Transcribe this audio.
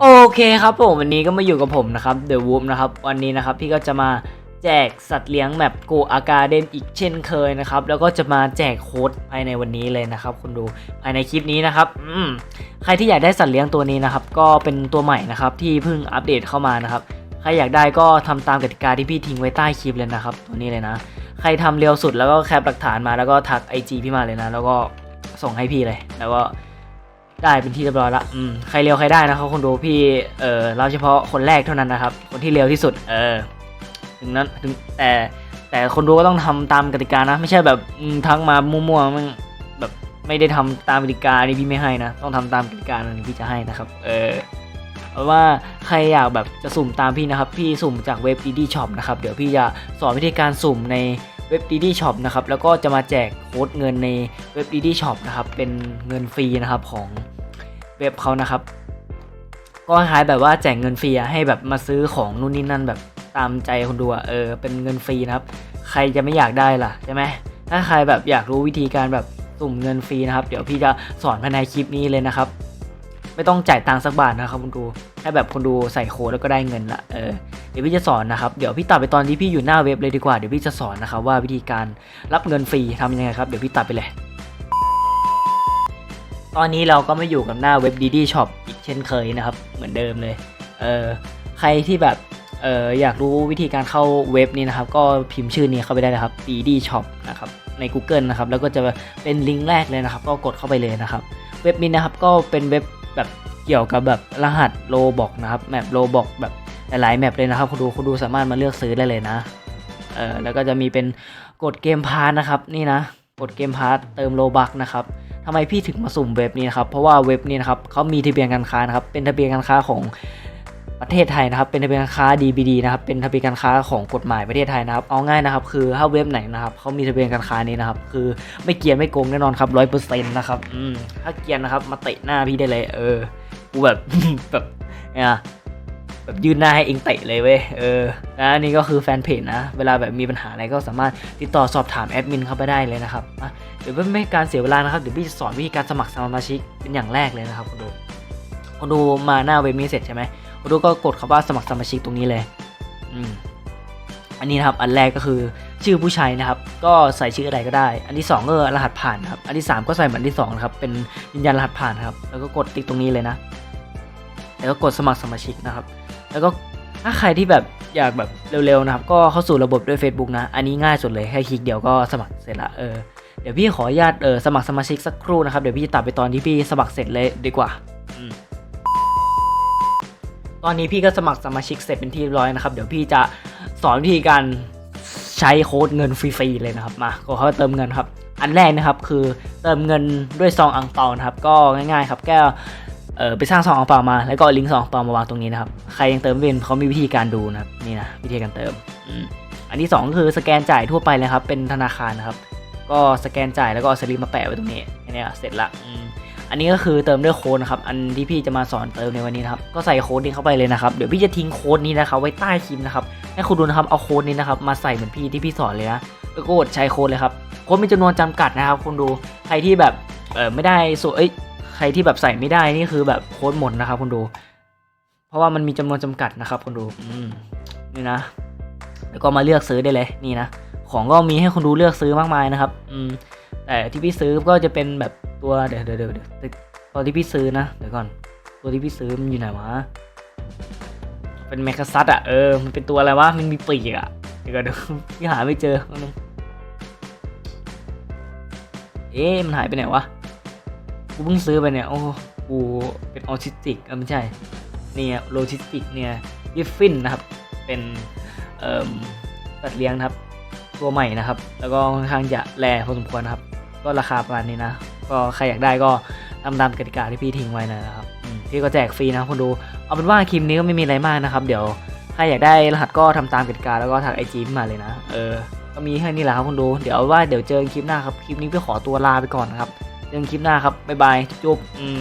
โอเคครับผมวันนี้ก็มาอยู่กับผมนะครับ The Wolf นะครับวันนี้นะครับพี่ก็จะมาแจกสัตว์เลี้ยงแมปโกอาการเดนอีกเช่นเคยนะครับแล้วก็จะมาแจกโค้ดภายในวันนี้เลยนะครับคุณดูภายในคลิปนี้นะครับอืมใครที่อยากได้สัตว์เลี้ยงตัวนี้นะครับก็เป็นตัวใหม่นะครับที่เพิ่งอัปเดตเข้ามานะครับใครอยากได้ก็ทำตามกติกาที่พี่ทิ้งไว้ใต้คลิปเลยนะครับตัวนี้เลยนะ ใครทำเร็วสุดแล้วก็แคปหลักฐานมาแล้วก็ทัก IG พี่มาเลยนะ แล้วก็ส่งให้พี่เลยแล้วก็ ได้เป็นที่เรียบร้อยละอืมใครเร็วใครได้นะครับคนดูพี่เออเราเฉพาะคนแรกเท่านั้นนะครับ คนที่เร็วที่สุด เออ ถึงนั้นถึงแต่แต่คนดูก็ต้องทำตามกติกานะ ไม่ใช่แบบทักมามั่วๆมันแบบไม่ได้ทำตามกติกานี่พี่ไม่ให้นะ ต้องทำตามกติกานี่พี่จะให้นะครับ เออเพราะว่าใครอยากแบบจะสุ่มตามพี่นะครับ พี่สุ่มจากเว็บ d d Shop นะครับเดี๋ยวพี่จะสอนวิธีการสุ่มในเว็บ d d Shop นะครับแล้วก็จะมาแจกโค้ดเงินในเว็บ d d Shop นะครับเป็นเงินฟรีนะครับของ เว็บเขานะครับ ก็คล้ายแบบว่าแจกเงินฟรีให้แบบมาซื้อของนู่นนี่นั่นแบบตามใจคนดูเออเป็นเงินฟรีนะครับ ใครจะไม่อยากได้ล่ะใช่ไหมถ้าใครแบบอยากรู้วิธีการแบบสุ่มเงินฟรีนะครับ เดี๋ยวพี่จะสอนภายในคลิปนี้เลยนะครับ ไม่ต้องจ่ายตังค์สักบาทนะครับคุณดูให้แบบคนดูใส่โค้ดแล้วก็ได้เงินละเออเดี๋ยวพี่จะสอนนะครับ เดี๋ยวพี่ตัดไปตอนที่พี่อยู่หน้าเว็บเลยดีกว่า เดี๋ยวพี่จะสอนนะครับว่าวิธีการรับเงินฟรีทำยังไงครับ เดี๋ยวพี่ตัดไปเลย ตอนนี้เราก็มาอยู่กับหน้าเว็บ d d Shop อีกเช่นเคยนะครับ เหมือนเดิมเลย เออใครที่แบบเอออยากรู้วิธีการเข้าเว็บนี้นะครับ ก็พิมพ์ชื่อนี้เข้าไปได้เลยครับ d d Shop นะครับใน Google นะครับ แล้วก็จะเป็นลิงก์แรกเลยนะครับ ก็กดเข้าไปเลยนะครับ เว็บนี้นะครับก็เป็นเว็บแบบเกี่ยวกับแบบรหัสโลบอกนะครับแมปโลบอกแบบหลายๆแมปเลยนะครับคุณดูคุณดูสามารถมาเลือกซื้อได้เลยนะเออแล้วก็จะมีเป็นกดเกมพาร์ทนะครับนี่นะกดเกมพาร์ทเติมโลบักนะครับ ทำไมพี่ถึงมาสุ่มเว็บนี้นะครับเพราะว่าเว็บนี้นะครับเขามีทะเบียนการค้านะครับเป็นทะเบียนการค้าของประเทศไทยนะครับ เป็นทะเบียนการค้า DBD นะครับเป็นทะเบียนการค้าของกฎหมายประเทศไทยนะครับเอาง่ายนะครับ คือถ้าเว็บไหนนะครับเขามีทะเบียนการค้านี้นะครับ คือไม่เกียนไม่โกงแน่นอนครับร้อยเปอร์เซ็นต์นะครับอืมถ้าเกียนนะครับมาเตะหน้าพี่ได้เลย เออกูแบบแบบเนี่ย แบบยืนหน้าให้เองเตะเลยเว้ยเออแล้วอันนี้ก็คือแฟนเพจนะ เวลาแบบมีปัญหาอะไรก็สามารถติดต่อสอบถามแอดมินเข้าไปได้เลยนะครับเดี๋ยวไม่ให้การเสียเวลานะครับเดี๋ยวพี่จะสอนวิธีการสมัครสมาชิกเป็นอย่างแรกเลยนะครับคุณดูคุณดูมาหน้าเว็บนี้เสร็จใช่ไหมคุณดูก็กดคำว่าสมัครสมาชิกตรงนี้เลย อืมอันนี้นะครับอันแรกก็คือชื่อผู้ใช้นะครับ ก็ใส่ชื่ออะไรก็ได้ อันที่2ก็รหัสผ่านครับ อันที่ 3 ก็ใส่เหมือนที่2นะครับ เป็นยืนยันรหัสผ่านครับ แล้วก็กดติ๊กตรงนี้เลยนะ แล้วก็กดสมัครสมาชิกนะครับ แล้วก็ถ้าใครที่แบบอยากแบบเร็วๆนะครับ ก็เข้าสู่ระบบด้วย Facebook นะ อันนี้ง่ายสุดเลยแค่คลิกเดียวก็สมัครเสร็จละเออเดี๋ยวพี่ขออนุญาตเออสมัครสมาชิกสักครู่นะครับ เดี๋ยวพี่จะตัดไปตอนที่พี่สมัครเสร็จเลยดีกว่าอืมตอนนี้พี่ก็สมัครสมาชิกเสร็จเป็นที่เรียบร้อยนะครับ เดี๋ยวพี่จะสอนวิธีการใช้โค้ดเงินฟรีๆเลยนะครับมาก็เขาเติมเงินครับ อันแรกนะครับคือเติมเงินด้วยซองอังเปานะครับ ก็ง่ายๆครับแก้วเออไปสร้างซองอังเปามา แล้วก็เอาลิงก์ซองอังเปามาวางตรงนี้นะครับ ใครยังเติมไม่เป็นเขามีวิธีการดูนะครับนี่นะวิธีการเติมอันที่สองก็คือสแกนจ่ายทั่วไปเลยครับเป็นธนาคารนะครับ ก็สแกนจ่ายแล้วก็เอาสลิปมาแปะไว้ตรงนี้อันนี้เสร็จละอันนี้ก็คือเติมด้วยโค้ดนะครับอันที่พี่จะมาสอนเติมในวันนี้นะครับก็ใส่โค้ดนี้เข้าไปเลยนะครับเดี๋ยวพี่จะทิ้งโค้ดนี้นะครับไว้ใต้คลิปนะครับให้คุณดูนะครับเอาโค้ดนี้นะครับมาใส่เหมือนพี่ที่พี่สอนเลยนะแล้วก็กดใช้โค้ดเลยครับโค้ดมีจำนวนจำกัดนะครับคุณดูใครที่แบบเออไม่ได้สวยเอ้ย รที่แบบใส่ไม่ได้นี่คือแบบโค้ดหมดนะครับคุณดู เพราะว่ามันมีจำนวนจำกัดนะครับคุณดูอืมนี่นะ แล้วก็มาเลือกซื้อได้เลยนี่นะ ของก็มีให้คุณดูเลือกซื้อมากมายนะครับ อืม แต่ที่พี่ซื้อก็จะเป็นแบบตัวเดี๋ยวเดี๋ยวเดี๋ยวตัวที่พี่ซื้อนะเดี๋ยวก่อน ตัวที่พี่ซื้อมันอยู่ไหนวะเป็นเมคซัตอะเออมันเป็นตัวอะไรวะมันมีปีกอะเดี๋ยวก่อนเดี๋ยวพี่หาไม่เจอเอ๊ะมันหายไปไหนวะ กูเพิ่งซื้อไปเนี่ย โอ้กูเป็นออทิสติกไม่ใช่ เนี่ยโลจิสติกเนี่ยยิฟฟินนะครับ เป็นสัตว์เลี้ยงนะครับ ตัวใหม่นะครับ แล้วก็ค่อนข้างจะแรงพอสมควรนะครับ ก็ราคาประมาณนี้นะ ก็ใครอยากได้ก็ทำตามกติกาที่พี่ทิ้งไว้นะครับพี่ก็แจกฟรีนะคนดู เอาเป็นว่าคลิปนี้ก็ไม่มีอะไรมากนะครับ เดี๋ยวใครอยากได้รหัสก็ทำตามกติกาแล้วก็ทักไอจีมาเลยนะ เออ ก็มีแค่นี้แหละครับคนดู เดี๋ยวว่าเดี๋ยวเจอคลิปหน้าครับ คลิปนี้พี่ขอตัวลาไปก่อนนะครับ เจอกันคลิปหน้าครับบ๊ายบายจุ๊บอืม